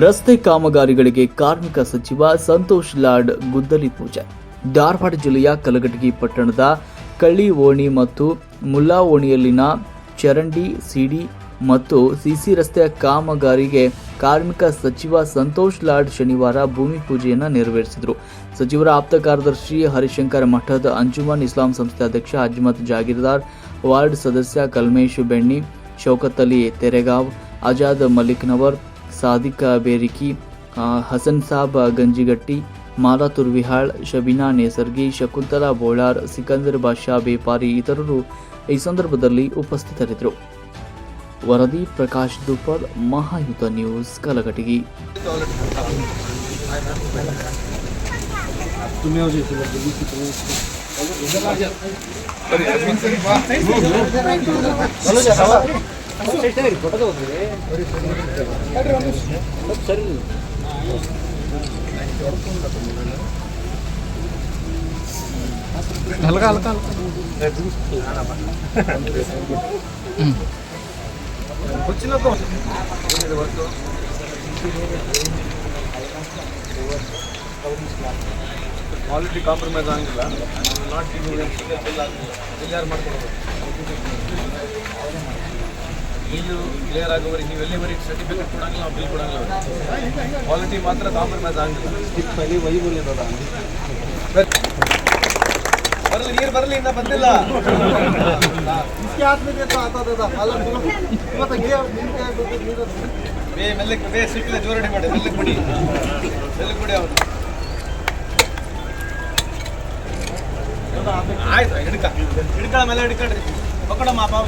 ರಸ್ತೆ ಕಾಮಗಾರಿಗಳಿಗೆ ಕಾರ್ಮಿಕ ಸಚಿವ ಸಂತೋಷ್ ಲಾಡ್ ಗುದ್ದಲಿ ಪೂಜೆ. ಧಾರವಾಡ ಜಿಲ್ಲೆಯ ಕಲಘಟಗಿ ಪಟ್ಟಣದ ಕಳ್ಳಿ ಓಣಿ ಮತ್ತು ಮುಲ್ಲಾ ಓಣಿಯಲ್ಲಿನ ಚರಂಡಿ, ಸಿಡಿ ಮತ್ತು ಸಿಸಿ ರಸ್ತೆಯ ಕಾಮಗಾರಿಗೆ ಕಾರ್ಮಿಕ ಸಚಿವ ಸಂತೋಷ್ ಲಾಡ್ ಶನಿವಾರ ಭೂಮಿ ಪೂಜೆಯನ್ನು ನೆರವೇರಿಸಿದರು. ಸಚಿವರ ಆಪ್ತ ಕಾರ್ಯದರ್ಶಿ ಹರಿಶಂಕರ್ ಮಠದ ಅಂಜುಮನ್ ಇಸ್ಲಾಂ ಸಂಸ್ಥೆ ಅಧ್ಯಕ್ಷ ಅಜ್ಮತ್ ಜಾಗೀರ್ದಾರ್, ವಾರ್ಡ್ ಸದಸ್ಯ ಕಲ್ಮೇಶ್ ಬೆಣ್ಣಿ ಶೌಕತ್ ಅಲಿ ತೆರೆಗಾವ್, ಆಜಾದ್ ಮಲಿಕ್ನವರ್ ಸಾದಿಕ್ ಬೇರಿಕಿ ಹಸನ್ ಸಾಬ್, ಗಂಜಿಗಟ್ಟಿ ಮಾಲಾತುರ್ ವಿಹಾಳ್ ಶಬೀನಾ ನೇಸರ್ಗಿ, ಶಕುಂತಲಾ ಬೋಳಾರ್, ಸಿಕಂದರ್ ಬಾಷಾ ಬೇಪಾರಿ ಇತರರು ಈ ಸಂದರ್ಭದಲ್ಲಿ ಉಪಸ್ಥಿತರಿದ್ದರು. ವರದಿ ಪ್ರಕಾಶ್ ದುಪ್ಪಲ್ ಮಹಾಯುತ ನ್ಯೂಸ್, ಕಲಘಟಗಿ. हल्का हल्का हल्का ಕ್ವಾಲಿಟಿ ಕಾಂಪ್ರಮೈಸ್ ಆಗಿಲ್ಲ ನಾಟ್ ಕ್ಲಿಯರ್ ಮಾಡ್ಕೊಡ್ಬೇಕು ಬಿಲ್ಲು ಕ್ಲಿಯರ್ ಆಗೋವರೆಗೆ ನೀವು ಎಲ್ಲಿವರೆಗೆ ಸರ್ಟಿಫಿಕೇಟ್ ಕೊಡಂಗಿಲ್ಲ ನಾವು ಬಿಲ್ ಕೊಡಂಗಿಲ್ಲ ಕ್ವಾಲಿಟಿ ಮಾತ್ರ ಕಾಂಪ್ರಮೈಸ್ ಆಗಿಲ್ಲ ಬರಲಿ ನೀರು ಬರಲಿ ಇನ್ನ ಬಂದಿಲ್ಲ. ಬೇ ಮೆಲ್ಲಕ್ಕೆ ಬೇ ಜೋರಣೆ ಮಾಡಿ ಮೆಲ್ಲಕ್ಕೆ ಬಿಡಿ ಮೆಲ್ಲಕ್ಕೆ ಬಿಡಿ ಅವನು ಆಯ್ತು ಹಿಡ್ಕ. ಹಿಡ್ಕಳ ಮೇಲೆ ಹಿಡ್ಕೊಳ್ರಿ ಪಕ್ಕಡಮ್ಮ ಪಾಪ